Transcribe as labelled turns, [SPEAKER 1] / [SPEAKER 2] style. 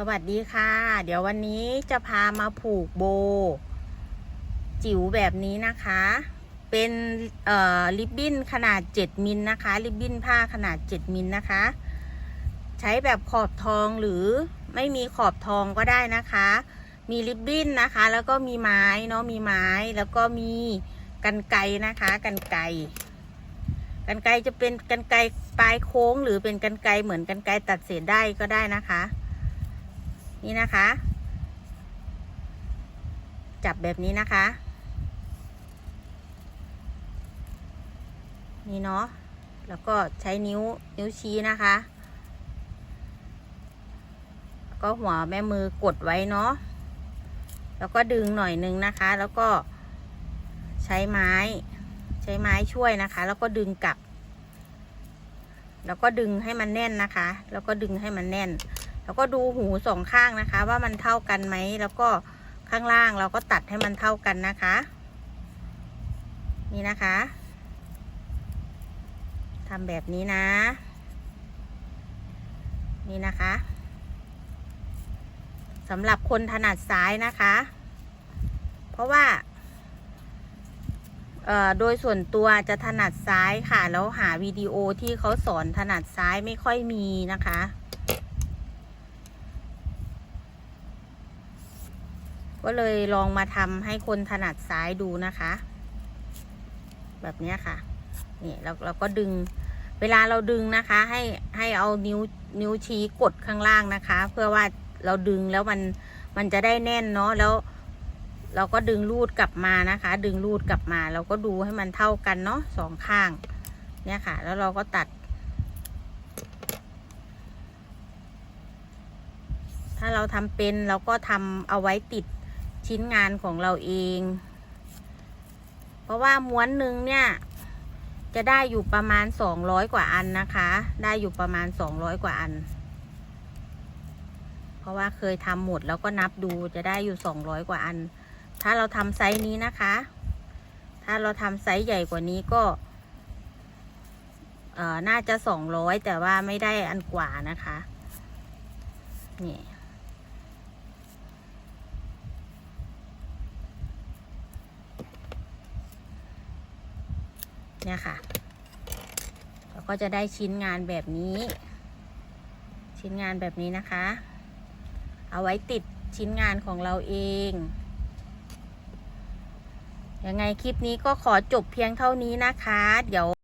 [SPEAKER 1] สวัสดีค่ะ เดี๋ยววันนี้จะพามาผูกโบ จิ๋วแบบนี้นะคะ เป็นเอ่อริบบิ้นขนาด 7 มิลนะคะ ริบบิ้นผ้าขนาด 7 มิลนะคะ ใช้แบบขอบทองหรือไม่มีขอบทองก็ได้นะคะ มีริบบิ้นนะคะ แล้วก็มีไม้เนาะมีไม้แล้วก็มีกันไกนะคะกันไกกันไกจะเป็นกันไกปลายโค้งหรือเป็นกันไกเหมือนกันไกตัดเศษได้ก็ได้นะคะ นี่นะคะ จับแบบนี้นะคะ นี่เนาะแล้วก็ใช้นิ้วนิ้วชี้นะคะ ก็หัวแม่มือกดไว้เนาะแล้วก็ดึงหน่อยนึงนะคะ แล้วก็ใช้ไม้ ใช้ไม้ช่วยนะคะ แล้วก็ดึงกลับ แล้วก็ดึงให้มันแน่นนะคะ แล้วก็ดึงให้มันแน่น แล้วก็ดูหูสองข้างนะคะ ว่ามันเท่ากันไหม แล้วก็ข้างล่างเราก็ตัดให้มันเท่ากันนะคะ นี่นะคะทำแบบนี้นะ นี่นะคะสำหรับคนถนัดซ้ายนะคะ เพราะว่าโดยส่วนตัวจะถนัดซ้ายค่ะ แล้วหาวิดีโอที่เขาสอนถนัดซ้ายไม่ค่อยมีนะคะ ก็เลยลองมาทำให้คนถนัดซ้ายดูนะคะ แบบนี้ค่ะนี่แล้วเราก็ดึงเวลาเราดึงนะคะ ให้ให้เอานิ้วนิ้วชี้กดข้างล่างนะคะ เพื่อว่าเราดึงแล้วมันมันจะได้แน่นเนาะแล้ว เราก็ดึงรูดกลับมานะคะ ดึงรูดกลับมา เราก็ดูให้มันเท่ากันเนาะสองข้าง เนี่ยค่ะ แล้วเราก็ตัด ถ้าเราทำเป็นเราก็ทำเอาไว้ติด ชิ้นงานของเราเอง เพราะว่าม้วนหนึ่งเนี่ย จะได้อยู่ประมาณสองร้อยกว่าอันนะคะ ได้อยู่ประมาณสองร้อยกว่าอัน เพราะว่าเคยทำหมดแล้วก็นับดูจะได้อยู่สองร้อยกว่าอัน ถ้าเราทำไซส์นี้นะคะ ถ้าเราทำไซส์ใหญ่กว่านี้ก็เออน่าจะสองร้อยแต่ว่าไม่ได้อันกว่านะคะ นี่ เนี่ยค่ะ เราก็จะได้ชิ้นงานแบบนี้ ชิ้นงานแบบนี้นะคะ เอาไว้ติดชิ้นงานของเราเองยังไงคลิปนี้ก็ขอจบเพียงเท่านี้นะคะ เดี๋ยว